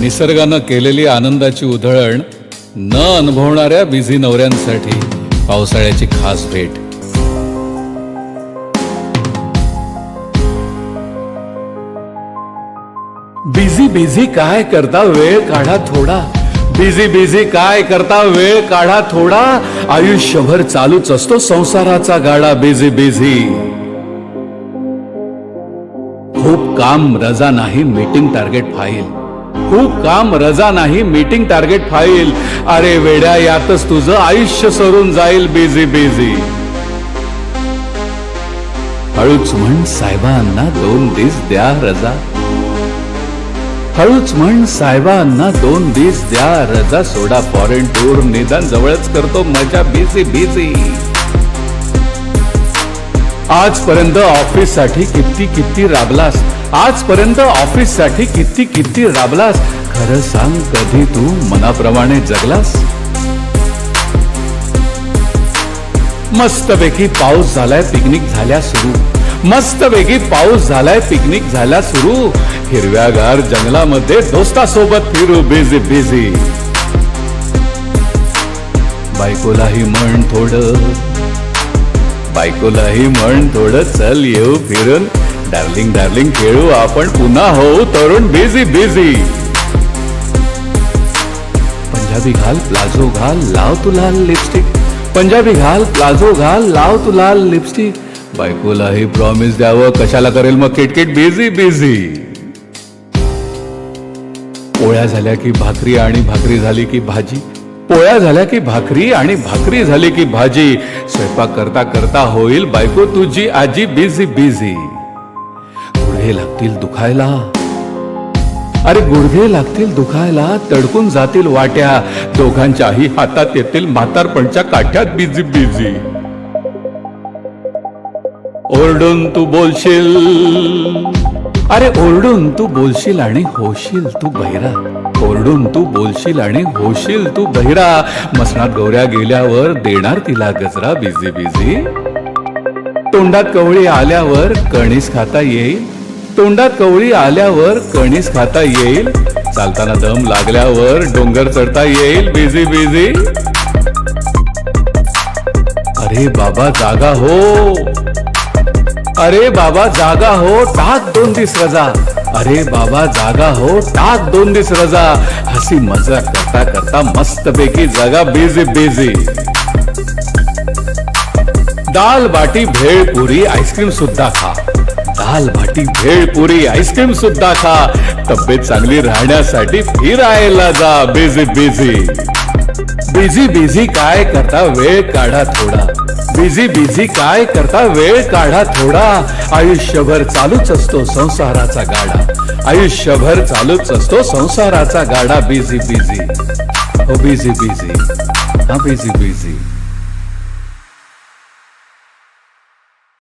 निसर्गानं केलेली आनंदाची उधळण न अनुभवणाऱ्या बिझी नवऱ्यांसाठी पावसाळ्याची खास भेट. बिझी बिझी काय करता वेळ काढा थोडा. बिझी बिझी काय करता वेळ काढा थोडा. आयुष्यभर चालूच असतो संसाराचा गाडा बिझी बिझी खूप काम रजा नाही मीटिंग टार्गेट फाईल खूप काम रजा नाही मीटिंग टार्गेट फाईल अरे वेड्या यातच तुझं आयुष्य सरून जाईल बिझी बिझी हळूच म्हण साहेबांना दोन दिस द्या रजा. हळूच म्हण साहेबांना दोन दिस द्या रजा. सोडा फॉरेन टूर निदान जवळच करतो मजा बिझी बिझी आजपर्यंत ऑफिससाठी किती किती राबलास? आजपर्यंत ऑफिससाठी किती किती राबलास? खरं सांग कधी तू मनाप्रमाणे जगलास? मस्तपैकी पाऊस झालाय पिकनिक झाल्या सुरू. मस्तपैकी पाऊस झालाय पिकनिक झाल्या सुरू. हिरव्यागार जंगलामध्ये दोस्तासोबत फिरू बिझी बिझी बायकोलाही म्हण थोडं. बायकोलाही म्हण थोडं चल येऊ फिरून. डार्लिंग डार्लिंग खेळू आपण. पुन्हा होऊ तरुण बिझी बिझी पंजाबी घाल प्लाझो घाल लाव तू लाल लिपस्टिक पंजाबी घाल प्लाझो घाल लाव तू लाल लिपस्टिक बायकोलाही प्रॉमिस द्यावं. कशाला करेल मग किटकिट? बिझी बिझी पोळ्या झाल्या की भाकरी आणि भाकरी झाली की भाजी. पोळ्या झाल्या की भाकरी आणि भाकरी झाली की भाजी. स्वयंपाक करता करता होईल बायको तुझी आजी बिझी बिझी गुडघे लागतील दुखायला. अरे गुडघे लागतील दुखायला तडकून जातील वाट्या. दोघांच्याही हातात येतील म्हातारपणच्या काठ्यात बिझी बिझी ओरडून तू बोलशील. अरे ओरडून तू बोलशील आणि होशील तू बहिरा ओरडून तू बोलशील आणि होशील तू बहिरा. मसनात गौऱ्या गेल्यावर देणार तिला गजरा बिझी बिझी. तोंडात कवळी आल्यावर कणीस खाता येईल. तोंडात कवळी आल्यावर कणीस खाता येईल. चालताना दम लागल्यावर डोंगर चढता येईल बिझी बिझी. अरे बाबा जागा हो. अरे बाबा जागा हो. टाक दोन दिस रजा. अरे बाबा जागा हो टाक दोन दिस रजा. हसी मजा करता करता मस्त पैकी जागा बेजे दाल बाटी भेळ पुरी आईस्क्रीम सुद्धा खा. दाल बाटी भेळ पुरी आईस्क्रीम सुद्धा खा. तब्येत चांगली राहण्यासाठी फिरायला जा बेजे बेजे बिझी बिझी काय? करता वेळ काढा थोडा. बिझी बिझी काय करता? वेळ काढा थोडा. आयुष्यभर चालूच असतो संसाराचा गाडा. आयुष्यभर चालूच असतो संसाराचा गाडा. Busy busy. हो बिझी बिझी. हा बिझी बिझी.